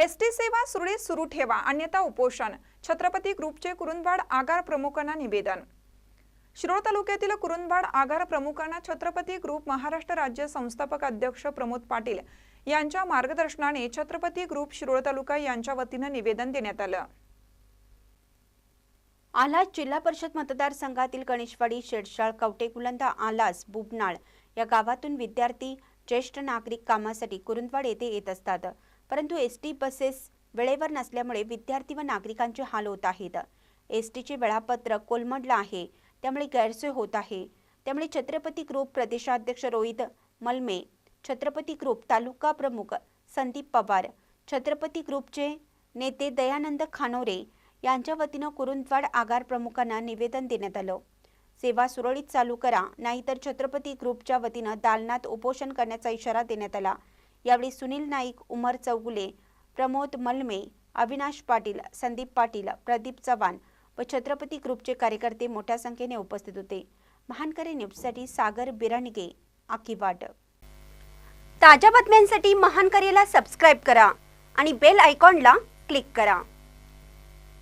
S T सेवा सुरळीत सुरू ठेवा अन्यथा उपोषण. छत्रपती ग्रुपचे कुरुंदवाड आगार प्रमुखांना निवेदन. शिरोळ तालुक्यातील कुरुंदवाड आगार प्रमुखांना छत्रपती ग्रुप महाराष्ट्र राज्य संस्थापक अध्यक्ष प्रमोद पाटील यांच्या मार्गदर्शनाने छत्रपती ग्रुप शिरोळ तालुका यांच्या वतीनं निवेदन देण्यात आलं. आलास जिल्हा परिषद मतदारसंघातील गणेशवाडी शेडशाळ कवटेकुलंदा आलास बुबनाळ या गावातून विद्यार्थी ज्येष्ठ नागरिक कामासाठी कुरुंदवाड येथे येत असतात. परंतु एस टी बसेस वेळेवर नसल्यामुळे विद्यार्थी व नागरिकांचे हाल होत आहेत. एस टीचे वेळापत्रक कोलमडलं आहे त्यामुळे गैरसोय होत आहे. त्यामुळे छत्रपती ग्रुप प्रदेशाध्यक्ष रोहित मलमे छत्रपती ग्रुप तालुका प्रमुख संदीप पवार छत्रपती ग्रुपचे नेते दयानंद खानोरे यांच्या वतीनं कुरुंदवाड आगार प्रमुखांना निवेदन देण्यात आलं. सेवा सुरळीत चालू करा नाहीतर छत्रपती ग्रुपच्या वतीनं दालनात उपोषण करण्याचा इशारा देण्यात आला. यावेळी सुनील नाईक उमर चौगुले प्रमोद मलमे अविनाश पाटील संदीप पाटील प्रदीप चव्हाण व छत्रपती ग्रुपचे कार्यकर्ते मोठ्या संख्येने उपस्थित होते. महानकरी न्यूजसाठी सागर बिराणगे आकिवाड ताज्या बातम्यांसाठी महानकरेला सबस्क्राईब करा आणि बेल आयकॉनला क्लिक करा.